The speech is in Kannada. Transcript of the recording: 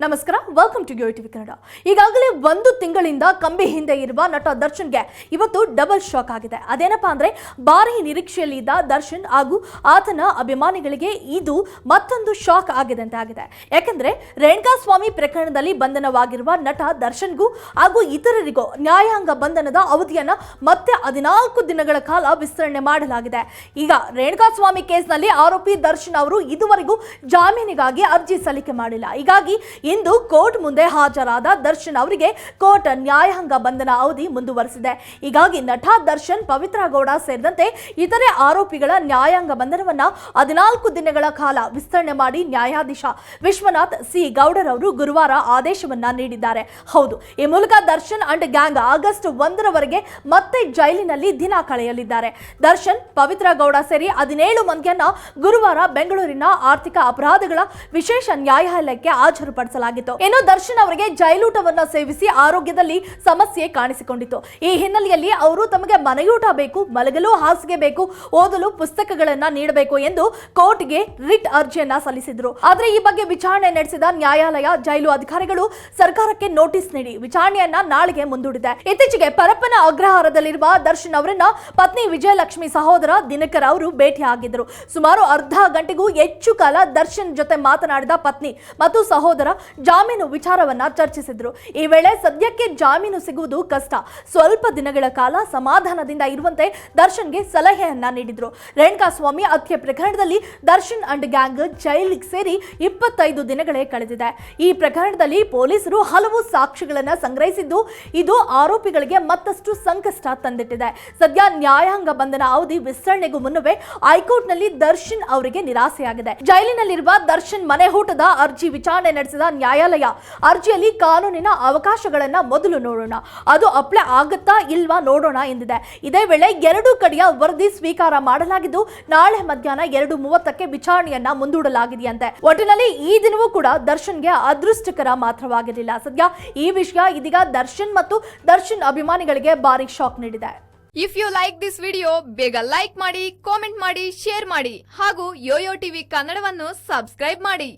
ನಮಸ್ಕಾರ ವೆಲ್ಕಮ್ ಟು ಟಿವಿ ಕನ್ನಡ ಈಗಾಗಲೇ ಒಂದು ತಿಂಗಳಿಂದ ಕಂಬಿ ಹಿಂದೆ ಇರುವ ನಟ ದರ್ಶನ್ಗೆ ಇವತ್ತು ಡಬಲ್ ಶಾಕ್ ಆಗಿದೆ. ಅದೇನಪ್ಪಾ ಅಂದ್ರೆ, ಭಾರೀ ನಿರೀಕ್ಷೆಯಲ್ಲಿ ಇದ್ದ ದರ್ಶನ್ ಹಾಗೂ ಆತನ ಅಭಿಮಾನಿಗಳಿಗೆ ಇದು ಮತ್ತೊಂದು ಶಾಕ್ ಆಗಿದೆ ಅಂತ ಆಗಿದೆ. ಯಾಕಂದ್ರೆ ರೇಣುಕಾಸ್ವಾಮಿ ಪ್ರಕರಣದಲ್ಲಿ ಬಂಧನವಾಗಿರುವ ನಟ ದರ್ಶನ್ಗೂ ಹಾಗೂ ಇತರರಿಗೂ ನ್ಯಾಯಾಂಗ ಬಂಧನದ ಅವಧಿಯನ್ನ ಮತ್ತೆ ಹದಿನಾಲ್ಕು ದಿನಗಳ ಕಾಲ ವಿಸ್ತರಣೆ ಮಾಡಲಾಗಿದೆ. ಈಗ ರೇಣುಕಾಸ್ವಾಮಿ ಕೇಸ್ನಲ್ಲಿ ಆರೋಪಿ ದರ್ಶನ್ ಅವರು ಇದುವರೆಗೂ ಜಾಮೀನಿಗಾಗಿ ಅರ್ಜಿ ಸಲ್ಲಿಕೆ ಮಾಡಿಲ್ಲ. ಹೀಗಾಗಿ ಇಂದು ಕೋರ್ಟ್ ಮುಂದೆ ಹಾಜರಾದ ದರ್ಶನ್ ಅವರಿಗೆ ಕೋರ್ಟ್ ನ್ಯಾಯಾಂಗ ಬಂಧನ ಅವಧಿ ಮುಂದುವರೆಸಿದೆ. ಹೀಗಾಗಿ ನಟ ದರ್ಶನ್, ಪವಿತ್ರ ಗೌಡ ಸೇರಿದಂತೆ ಇತರೆ ಆರೋಪಿಗಳ ನ್ಯಾಯಾಂಗ ಬಂಧನವನ್ನ ಹದಿನಾಲ್ಕು ದಿನಗಳ ಕಾಲ ವಿಸ್ತರಣೆ ಮಾಡಿ ನ್ಯಾಯಾಧೀಶ ವಿಶ್ವನಾಥ್ ಸಿ. ಗೌಡರವರು ಗುರುವಾರ ಆದೇಶವನ್ನ ನೀಡಿದ್ದಾರೆ. ಹೌದು, ಈ ಮೂಲಕ ದರ್ಶನ್ ಅಂಡ್ ಗ್ಯಾಂಗ್ ಆಗಸ್ಟ್ ಒಂದರವರೆಗೆ ಮತ್ತೆ ಜೈಲಿನಲ್ಲಿ ದಿನ ಕಳೆಯಲಿದ್ದಾರೆ. ದರ್ಶನ್, ಪವಿತ್ರ ಗೌಡ ಸೇರಿ ಹದಿನೇಳು ಮಂದಿಯನ್ನ ಗುರುವಾರ ಬೆಂಗಳೂರಿನ ಆರ್ಥಿಕ ಅಪರಾಧಗಳ ವಿಶೇಷ ನ್ಯಾಯಾಲಯಕ್ಕೆ ಹಾಜರುಪಡಿಸಲಾಗಿತ್ತು ಇನ್ನು ದರ್ಶನ್ ಅವರಿಗೆ ಜೈಲೂಟವನ್ನು ಸೇವಿಸಿ ಆರೋಗ್ಯದಲ್ಲಿ ಸಮಸ್ಯೆ ಕಾಣಿಸಿಕೊಂಡಿತ್ತು. ಈ ಹಿನ್ನೆಲೆಯಲ್ಲಿ ಅವರು ತಮಗೆ ಮನೆಯೂಟ ಬೇಕು, ಮಲಗಲು ಹಾಸಿಗೆ ಬೇಕು, ಓದಲು ಪುಸ್ತಕಗಳನ್ನ ನೀಡಬೇಕು ಎಂದು ಕೋರ್ಟ್ಗೆ ರಿಟ್ ಅರ್ಜಿಯನ್ನ ಸಲ್ಲಿಸಿದ್ರು. ಆದ್ರೆ ಈ ಬಗ್ಗೆ ವಿಚಾರಣೆ ನಡೆಸಿದ ನ್ಯಾಯಾಲಯ ಜೈಲು ಅಧಿಕಾರಿಗಳು ಸರ್ಕಾರಕ್ಕೆ ನೋಟಿಸ್ ನೀಡಿ ವಿಚಾರಣೆಯನ್ನ ನಾಳೆಗೆ ಮುಂದೂಡಿದೆ. ಇತ್ತೀಚೆಗೆ ಪರಪ್ಪನ ಅಗ್ರಹಾರದಲ್ಲಿರುವ ದರ್ಶನ್ ಅವರನ್ನ ಪತ್ನಿ ವಿಜಯಲಕ್ಷ್ಮಿ ಸಹೋದರ ದಿನಕರ ಅವರು ಭೇಟಿಯಾಗಿದ್ದರು ಸುಮಾರು ಅರ್ಧ ಗಂಟೆಗೂ ಹೆಚ್ಚು ಕಾಲ ದರ್ಶನ್ ಜೊತೆ ಮಾತನಾಡಿದ ಪತ್ನಿ ಮತ್ತು ಸಹೋದರ ಜಾಮೀನು ವಿಚಾರವನ್ನ ಚರ್ಚಿಸಿದ್ರು. ಈ ವೇಳೆ ಸದ್ಯಕ್ಕೆ ಜಾಮೀನು ಸಿಗುವುದು ಕಷ್ಟ. ಸ್ವಲ್ಪ ದಿನಗಳ ಕಾಲ ಸಮಾಧಾನದಿಂದ ಇರುವಂತೆ ದರ್ಶನ್ಗೆ ಸಲಹೆಯನ್ನ ನೀಡಿದ್ರು. ರೇಣುಕಾಸ್ವಾಮಿ ಹತ್ಯೆ ಪ್ರಕರಣದಲ್ಲಿ ದರ್ಶನ್ ಅಂಡ್ ಗ್ಯಾಂಗ್ ಜೈಲಿಗೆ ಸೇರಿ ಇಪ್ಪತ್ತೈದು ದಿನಗಳೇ ಕಳೆದಿದೆ. ಈ ಪ್ರಕರಣದಲ್ಲಿ ಪೊಲೀಸರು ಹಲವು ಸಾಕ್ಷ್ಯಗಳನ್ನ ಸಂಗ್ರಹಿಸಿದ್ದು, ಇದು ಆರೋಪಿಗಳಿಗೆ ಮತ್ತಷ್ಟು ಸಂಕಷ್ಟ ತಂದಿಟ್ಟಿದೆ. ಸದ್ಯ ನ್ಯಾಯಾಂಗ ಬಂಧನ ಅವಧಿ ವಿಸ್ತರಣೆಗೂ ಮುನ್ನವೇ ಹೈಕೋರ್ಟ್ನಲ್ಲಿ ದರ್ಶನ್ ಅವರಿಗೆ ನಿರಾಸೆಯಾಗಿದೆ. ಜೈಲಿನಲ್ಲಿರುವ ದರ್ಶನ್ ಮನೆ ಊಟದ ಅರ್ಜಿ ವಿಚಾರಣೆ ನಡೆಸಿದ ನ್ಯಾಯಾಲಯ ಅರ್ಜಿಯಲ್ಲಿ ಕಾನೂನಿನ ಅವಕಾಶಗಳನ್ನ ಮೊದಲು ನೋಡೋಣ. ಅದು ಅಪ್ಲೈ ಆಗುತ್ತಾ ಇಲ್ವಾ ನೋಡೋಣ ಎಂದಿದೆ. ಇದೇ ವೇಳೆ ಎರಡೂ ಕಡೆಯ ವರದಿ ಸ್ವೀಕಾರ ಮಾಡಲಾಗಿದ್ದು, ನಾಳೆ ಮಧ್ಯಾಹ್ನ ಎರಡು ಮೂವತ್ತಕ್ಕೆ ವಿಚಾರಣೆಯನ್ನ ಮುಂದೂಡಲಾಗಿದೆಯಂತೆ. ಒಟ್ಟಿನಲ್ಲಿ ಈ ದಿನವೂ ಕೂಡ ದರ್ಶನ್ಗೆ ಅದೃಷ್ಟಕರ ಮಾತ್ರವಾಗಿರಲಿಲ್ಲ. ಸದ್ಯ ಈ ವಿಷಯ ಇದೀಗ ದರ್ಶನ್ ಮತ್ತು ದರ್ಶನ್ ಅಭಿಮಾನಿಗಳಿಗೆ ಭಾರಿ ಶಾಕ್ ನೀಡಿದೆ. If you like this video ಬೇಗ ಲೈಕ್ ಮಾಡಿ ಕಾಮೆಂಟ್ ಮಾಡಿ ಶೇರ್ ಮಾಡಿ ಹಾಗೂ ಯೋಯೋ ಟಿವಿ ಕನ್ನಡವನ್ನು ಸಬ್ಸ್ಕ್ರೈಬ್ ಮಾಡಿ.